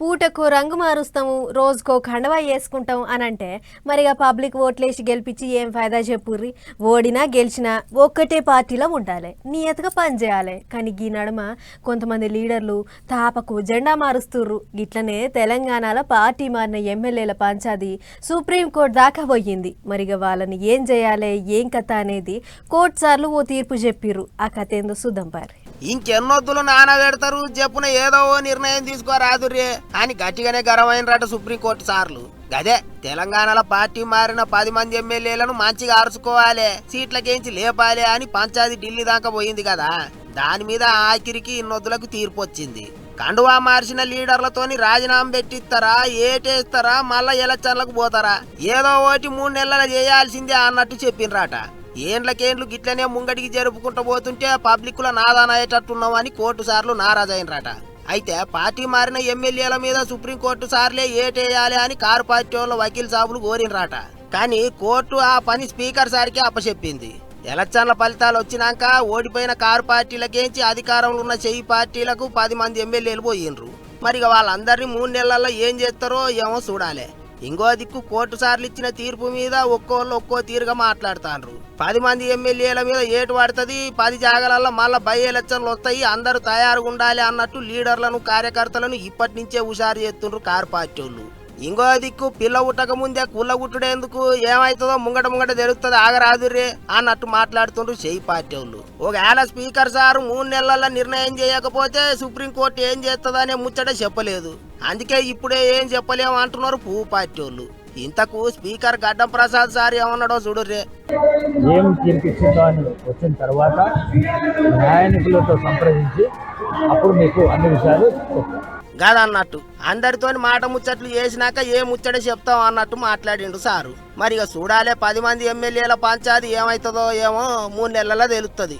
పూటకు రంగు మారుస్తాము రోజుకో కండవా వేసుకుంటాం అని అంటే మరిగా పబ్లిక్ ఓట్లేసి గెలిపించి ఏం ఫైదా చెప్పుర్రి? ఓడినా గెలిచినా ఒక్కటే పార్టీలో ఉండాలి నియతగా పనిచేయాలి. కానీ ఈ నడుమ కొంతమంది లీడర్లు తాపకు జెండా మారుస్తుర్రు. ఇట్లనే తెలంగాణలో పార్టీ మారిన ఎమ్మెల్యేల పంచాది సుప్రీంకోర్టు దాకా పోయింది. మరిగా వాళ్ళని ఏం చేయాలి ఏం కథ అనేది కోర్టు సార్లు ఓ తీర్పు చెప్పిర్రు. ఆ కథ ఏందో చూద్దాం పారి ఇంకెన్నొద్దులు నానబెడతారు? చెప్పున ఏదో ఓ నిర్ణయం తీసుకోరాదురే అని గట్టిగానే గరమైనరట సుప్రీంకోర్టు సార్లు. గదే తెలంగాణలో పార్టీ మారిన పది మంది ఎమ్మెల్యేలను మంచిగా అరుచుకోవాలి సీట్లకేంచి లేపాలి అని పంచాయతీ ఢిల్లీ దాకా పోయింది కదా. దాని మీద ఆఖరికి ఇన్నొద్దులకు తీర్పు వచ్చింది కండువా మార్చిన లీడర్లతోని రాజీనామా పెట్టిస్తారా ఏటేస్తారా మళ్ళా ఎలక్షన్లకు పోతారా? ఏదో ఒకటి మూడు నెలలు చేయాల్సిందే అన్నట్టు చెప్పినరాట ఏండ్లకేండ్లు గిట్లనే ముంగడికి జరుపుకుంటూ పోతుంటే పబ్లిక్లో నాదానయ్యేటట్టున్నామని కోర్టు సార్లు నారాజైనరట. అయితే పార్టీ మారిన ఎమ్మెల్యేల మీద సుప్రీంకోర్టు సార్లే ఏటేయాలి అని కారు పార్టీ వాళ్ళ వకీల్ సాబులు కోరినరాట. కానీ కోర్టు ఆ పని స్పీకర్ సార్కే అప్పచెప్పింది. ఎలక్షన్ల ఫలితాలు వచ్చినాక ఓడిపోయిన కారు పార్టీలకేంచి అధికారంలో ఉన్న చెయ్యి పార్టీలకు పది మంది ఎమ్మెల్యేలు పోయిండ్రు మరి ఇక వాళ్ళందరినీ మూడు నెలల్లో ఏం చేస్తారో ఏమో చూడాలి. ఇంకో దిక్కు కోర్టు సార్లు ఇచ్చిన తీర్పు మీద ఒక్కోళ్ళు ఒక్కో తీరుగా మాట్లాడుతాండ్రు. పది మంది ఎమ్మెల్యేల మీద ఏటు పడుతుంది పది జాగాలలో మళ్ళా బై ఎలక్షన్లు వస్తాయి అందరూ తయారుగా ఉండాలి అన్నట్టు లీడర్లను కార్యకర్తలను ఇప్పటి నుంచే హుషారు చేస్తుండ్రు కారు పార్టీ వాళ్ళు. ఇంకో దిక్కు పిల్ల ఉట్టక ముందే కుల్ల ఉట్టుడేందుకు ఏమైతుందో ముంగట ముంగట జరుగుతుంది ఆగరాదురే అన్నట్టు మాట్లాడుతుండ్రు చేయి పార్టీ వాళ్ళు ఒకవేళ స్పీకర్ సార్ మూడు నెలల్లో నిర్ణయం చేయకపోతే సుప్రీంకోర్టు ఏం చేస్తుందనే ముచ్చట చెప్పలేదు. అందుకే ఇప్పుడే ఏం చెప్పలేము అంటున్నారు పువ్వు పార్టీ వాళ్ళు ఇంతకు స్పీకర్ గడ్డం ప్రసాద్ సార్ ఏమన్నాడో చూడుర్రే. ఏం తీర్పిచ్చిందో అని వచ్చిన తర్వాత న్యాయానికులతో సంప్రదించి అప్పుడు మీకు అన్ని విషయాలు చెప్తాను గదన్నట్టు అందరితోని మాట ముచ్చట్లు చేసినాక ఏ ముచ్చట చెప్తాం అన్నట్టు మాట్లాడిండు సారు. మరి ఇక చూడాలే పది మంది ఎమ్మెల్యేల పంచాది ఏమవుతుందో ఏమో మూడు నెలల్లో తెలుస్తుంది